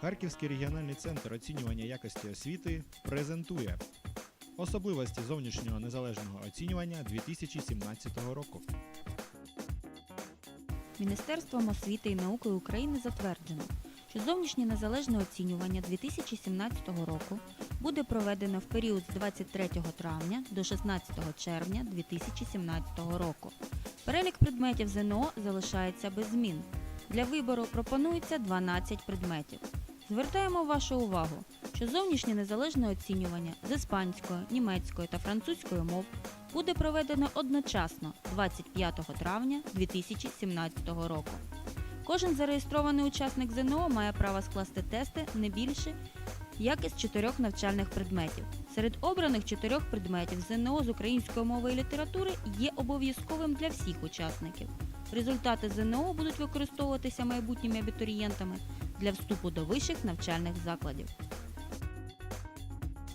Харківський регіональний центр оцінювання якості освіти презентує особливості зовнішнього незалежного оцінювання 2017 року. Міністерством освіти і науки України затверджено, що зовнішнє незалежне оцінювання 2017 року буде проведено в період з 23 травня до 16 червня 2017 року. Перелік предметів ЗНО залишається без змін. Для вибору пропонується 12 предметів. Звертаємо вашу увагу, що зовнішнє незалежне оцінювання з іспанської, німецької та французької мов буде проведено одночасно 25 травня 2017 року. Кожен зареєстрований учасник ЗНО має право скласти тести не більше як із чотирьох навчальних предметів. Серед обраних чотирьох предметів ЗНО з української мови і літератури є обов'язковим для всіх учасників. Результати ЗНО будуть використовуватися майбутніми абітурієнтами для вступу до вищих навчальних закладів.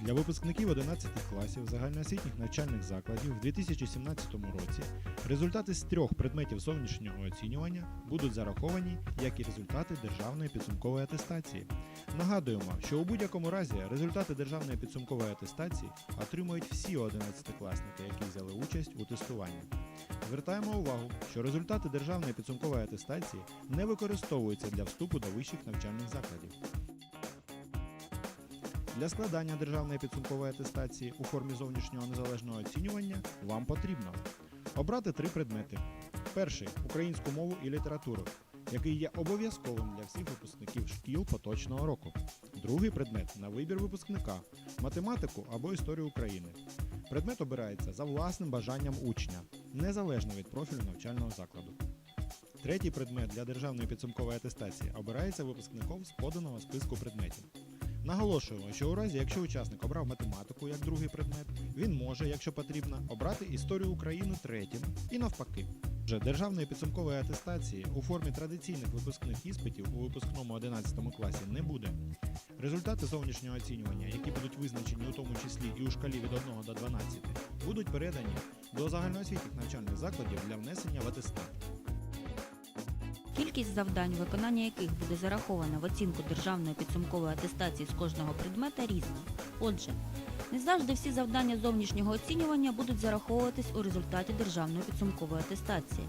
Для випускників 11 класів загальноосвітніх навчальних закладів в 2017 році результати з трьох предметів зовнішнього оцінювання будуть зараховані, як і результати державної підсумкової атестації. Нагадуємо, що у будь-якому разі результати державної підсумкової атестації отримують всі 11-класники, які взяли участь у тестуванні. Звертаємо увагу, що результати державної підсумкової атестації не використовуються для вступу до вищих навчальних закладів. Для складання державної підсумкової атестації у формі зовнішнього незалежного оцінювання вам потрібно обрати три предмети. Перший українську мову і літературу, який є обов'язковим для всіх випускників шкіл поточного року. Другий предмет на вибір випускника математику або історію України. Предмет обирається за власним бажанням учня, незалежно від профілю навчального закладу. Третій предмет для державної підсумкової атестації обирається випускником з поданого списку предметів. Наголошуємо, що у разі, якщо учасник обрав математику як другий предмет, він може, якщо потрібно, обрати історію України третім і навпаки. Вже державної підсумкової атестації у формі традиційних випускних іспитів у випускному 11 класі не буде. Результати зовнішнього оцінювання, які будуть визначені у тому числі і у шкалі від 1 до 12, будуть передані до загальноосвітніх навчальних закладів для внесення в атестат. Кількість завдань, виконання яких буде зараховано в оцінку державної підсумкової атестації з кожного предмета різна. Отже, не завжди всі завдання зовнішнього оцінювання будуть зараховуватись у результаті державної підсумкової атестації.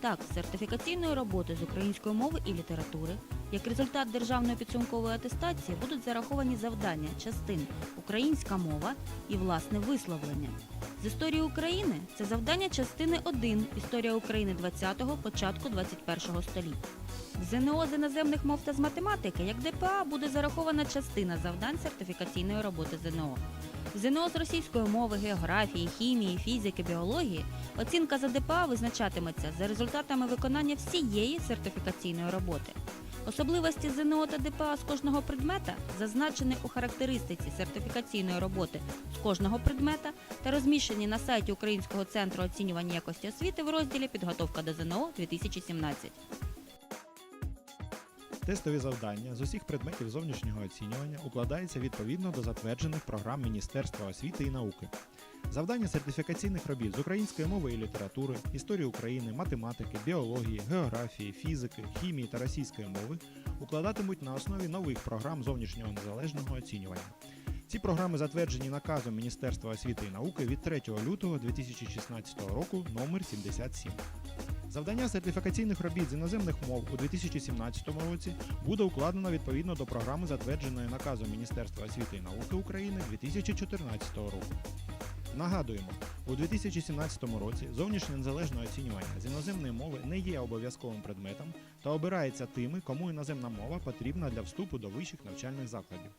Так, сертифікаційної роботи з української мови і літератури, як результат державної підсумкової атестації, будуть зараховані завдання частин українська мова і власне висловлення. З історії України це завдання частини 1 Історія України 20-го, початку 21-го століття. В ЗНО з іноземних мов та з математики, як ДПА, буде зарахована частина завдань сертифікаційної роботи ЗНО. ЗНО з російської мови, географії, хімії, фізики, біології оцінка за ДПА визначатиметься за результатами виконання всієї сертифікаційної роботи. Особливості ЗНО та ДПА з кожного предмета зазначені у характеристиці сертифікаційної роботи з кожного предмета та розміщені на сайті Українського центру оцінювання якості освіти в розділі Підготовка до ЗНО 2017. Тестові завдання з усіх предметів зовнішнього оцінювання укладаються відповідно до затверджених програм Міністерства освіти і науки. Завдання сертифікаційних робіт з української мови і літератури, історії України, математики, біології, географії, фізики, хімії та російської мови укладатимуть на основі нових програм зовнішнього незалежного оцінювання. Ці програми затверджені наказом Міністерства освіти і науки від 3 лютого 2016 року номер 77. Завдання сертифікаційних робіт з іноземних мов у 2017 році буде укладено відповідно до програми, затвердженої наказом Міністерства освіти і науки України 2014 року. Нагадуємо, у 2017 році зовнішнє незалежне оцінювання з іноземної мови не є обов'язковим предметом та обирається тими, кому іноземна мова потрібна для вступу до вищих навчальних закладів.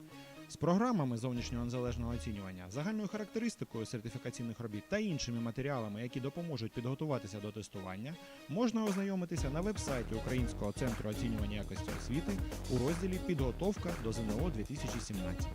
З програмами зовнішнього незалежного оцінювання, загальною характеристикою сертифікаційних робіт та іншими матеріалами, які допоможуть підготуватися до тестування, можна ознайомитися на веб-сайті Українського центру оцінювання якості освіти у розділі Підготовка до ЗНО 2017.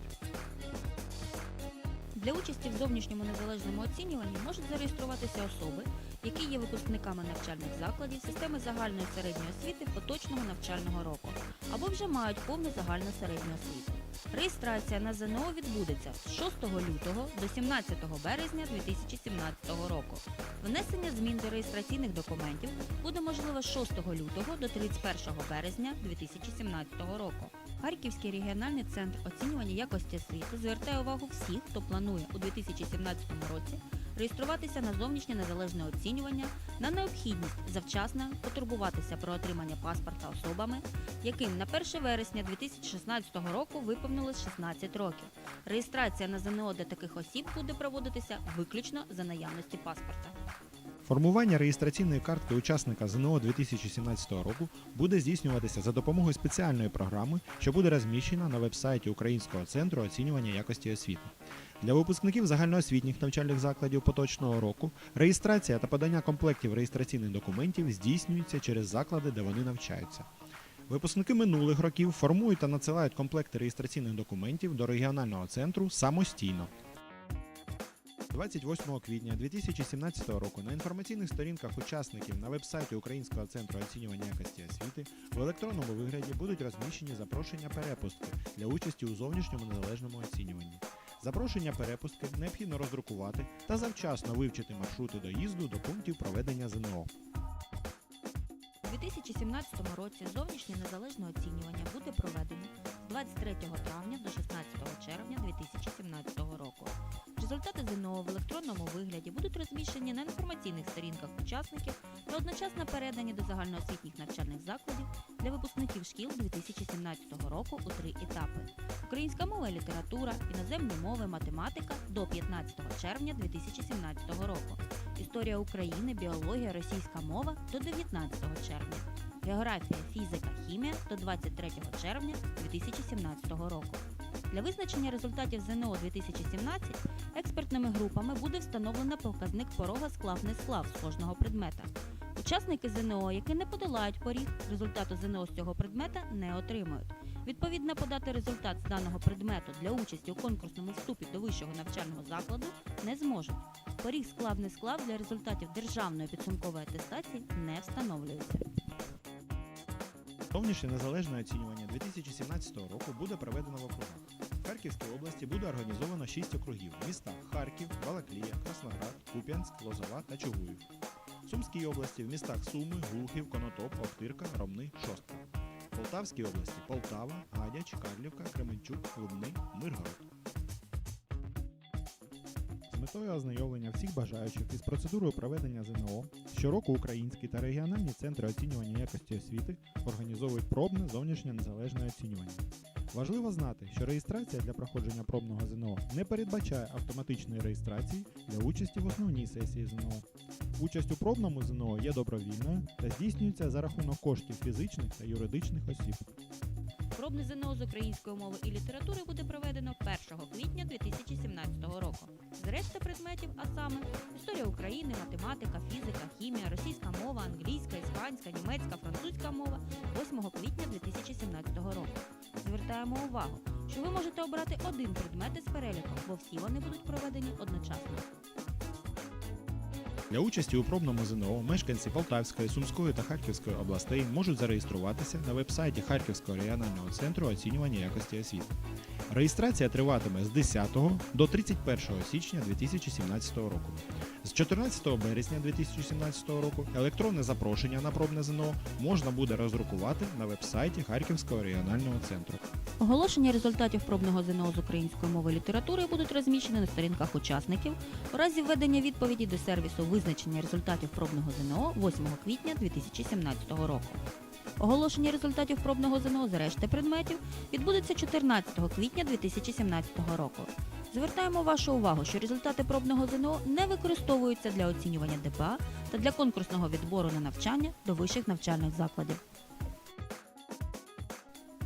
Для участі в зовнішньому незалежному оцінюванні можуть зареєструватися особи, які є випускниками навчальних закладів системи загальної середньої освіти поточного навчального року або вже мають повну загальну середню освіту. Реєстрація на ЗНО відбудеться з 6 лютого до 17 березня 2017 року. Внесення змін до реєстраційних документів буде можливе з 6 лютого до 31 березня 2017 року. Харківський регіональний центр оцінювання якості освіти звертає увагу всіх, хто планує у 2017 році реєструватися на зовнішнє незалежне оцінювання на необхідність завчасно потурбуватися про отримання паспорта особами, яким на 1 вересня 2016 року виповнилось 16 років. Реєстрація на ЗНО для таких осіб буде проводитися виключно за наявності паспорта. Формування реєстраційної картки учасника ЗНО 2017 року буде здійснюватися за допомогою спеціальної програми, що буде розміщена на веб-сайті Українського центру оцінювання якості освіти. Для випускників загальноосвітніх навчальних закладів поточного року реєстрація та подання комплектів реєстраційних документів здійснюється через заклади, де вони навчаються. Випускники минулих років формують та надсилають комплекти реєстраційних документів до регіонального центру самостійно. 28 квітня 2017 року на інформаційних сторінках учасників на веб-сайті Українського центру оцінювання якості освіти в електронному вигляді будуть розміщені запрошення перепустки для участі у зовнішньому незалежному оцінюванні. Запрошення перепустки необхідно роздрукувати та завчасно вивчити маршрути доїзду до пунктів проведення ЗНО. У 2017 році зовнішнє незалежне оцінювання буде проведено з 23 травня до 16 червня 2017 року. Результати ЗНО в електронному вигляді будуть розміщені на інформаційних сторінках учасників та одночасно передані до загальноосвітніх навчальних закладів для випускників шкіл 2017 року у три етапи: українська мова і література, іноземні мови, математика до 15 червня 2017 року. Історія України, біологія, російська мова до 19 червня. Географія, фізика, хімія до 23 червня 2017 року. Для визначення результатів ЗНО 2017 експертними групами буде встановлено показник порога склав не склав з кожного предмета. Учасники ЗНО, які не подолають поріг, результату ЗНО з цього предмета не отримують. Відповідно, подати результат з даного предмету для участі у конкурсному вступі до вищого навчального закладу не зможуть. Поріг склав не склав для результатів державної підсумкової атестації не встановлюється. Зовнішнє незалежне оцінювання 2017 року буде проведено в округах. В Харківській області буде організовано 6 округів в містах Харків, Балаклія, Красноград, Куп'янськ, Лозова та Чугуїв. Сумській області в містах Суми, Глухів, Конотоп, Охтирка, Ромни, Шостка. Полтавській області Полтава, Гадяч, Карлівка, Кременчук, Лубни, Миргород. З метою ознайомлення всіх бажаючих із процедурою проведення ЗНО щороку українські та регіональні центри оцінювання якості освіти організовують пробне зовнішнє незалежне оцінювання. Важливо знати, що реєстрація для проходження пробного ЗНО не передбачає автоматичної реєстрації для участі в основній сесії ЗНО. Участь у пробному ЗНО є добровільною та здійснюється за рахунок коштів фізичних та юридичних осіб. Пробне ЗНО з української мови і літератури буде проведено 1 квітня 2017 року. З решти предметів, а саме історія України, математика, фізика, хімія, російська мова, англійська, іспанська, німецька, французька мова 8 квітня 2017 року. Звертаємо увагу, що ви можете обрати один предмет із переліку, бо всі вони будуть проведені одночасно. Для участі у пробному ЗНО мешканці Полтавської, Сумської та Харківської областей можуть зареєструватися на веб-сайті Харківського регіонального центру оцінювання якості освіти. Реєстрація триватиме з 10 до 31 січня 2017 року. З 14 березня 2017 року електронне запрошення на пробне ЗНО можна буде роздрукувати на веб-сайті Харківського регіонального центру. Оголошення результатів пробного ЗНО з української мови і літератури будуть розміщені на сторінках учасників у разі введення відповіді до сервісу визначення результатів пробного ЗНО 8 квітня 2017 року. Оголошення результатів пробного ЗНО з решти предметів відбудеться 14 квітня 2017 року. Звертаємо вашу увагу, що результати пробного ЗНО не використовуються для оцінювання ДПА та для конкурсного відбору на навчання до вищих навчальних закладів.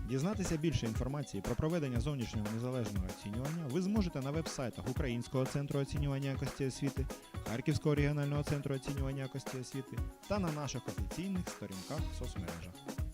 Дізнатися більше інформації про проведення зовнішнього незалежного оцінювання ви зможете на веб-сайтах Українського центру оцінювання якості освіти, Харківського регіонального центру оцінювання якості освіти та на наших офіційних сторінках в соцмережах.